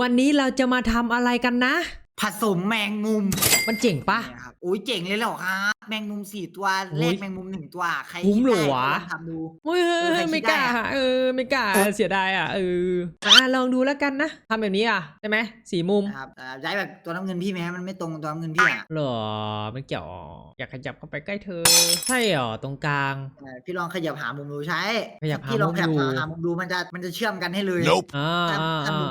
วันนี้เราจะมาทำอะไรกันนะ ผสมแมงมุมมันเจ๋งปะเอุ้ยเจ๋งเลยเหรอครับแมงมุมสี่ตัวเลขแมงมุมหนึ่งตัวใครคุ้มเหรอวะ คิดได้ลองทำดู เฮ้ยเฮ้ไม่กล้าเออไม่กล้าเสียดายอะเอออะลองดูแล้วกันนะทำแบบนี้อะใช่ไหมสีมุมครับอ่าย้ายแบบตัวน้ำเงินพี่ไหมมันไม่ตรงตัวน้ำเงินพี่อะเหรอไม่เกี่ยวอยากขยับเข้าไปใกล้เธอใช่หรอตรงกลางพี่ลองขยับหามุมดูใช่พี่ลองมุมขยับดู หามุมดูมันจะมันจะเชื่อมกันให้เลยท่าถ้าอ่าถ้ามุม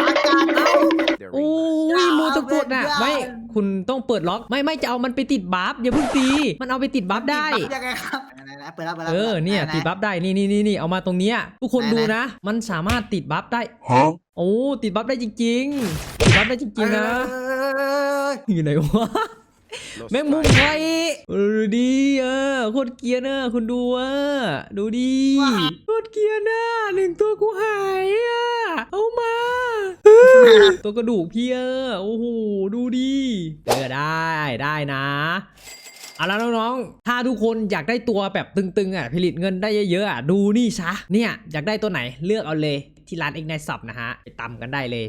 น่ะ ไม่ คุณต้องเปิดล็อก ไม่ไม่จะเอามันไปติดบัฟอย่าพิ่งตี มันเอาไปติดบัฟได้ ยังไงครับเปิดแล้วเปิดแล้วเออ เนี่ย ติดบัฟได้ นี่นี่นี่นี่เอามาตรงเนี้ย ทุกคนดูนะ มันสามารถติดบัฟได้ โอ้ ติดบัฟได้จริงๆ ติดบัฟได้จริงๆนะ อยู่ไหนวะแมงมุมไว้ดีอะโคตรเกียร์นะคุณดูอะดูดีโคตรเกียร์นะหนึ่งตัวกูหายอะ ตัวกระดูกเพี่อโอ้โหดูดีเออได้ได้นะเอาละน้องๆ ถ้าทุกคนอยากได้ตัวแบบตึงๆอะผลิตเงินได้เยอะๆอะดูนี่ซะเนี่ยอยากได้ตัวไหนเลือกเอาเลยที่ร้านเอ็กไนซับนะฮะไปตำกันได้เลย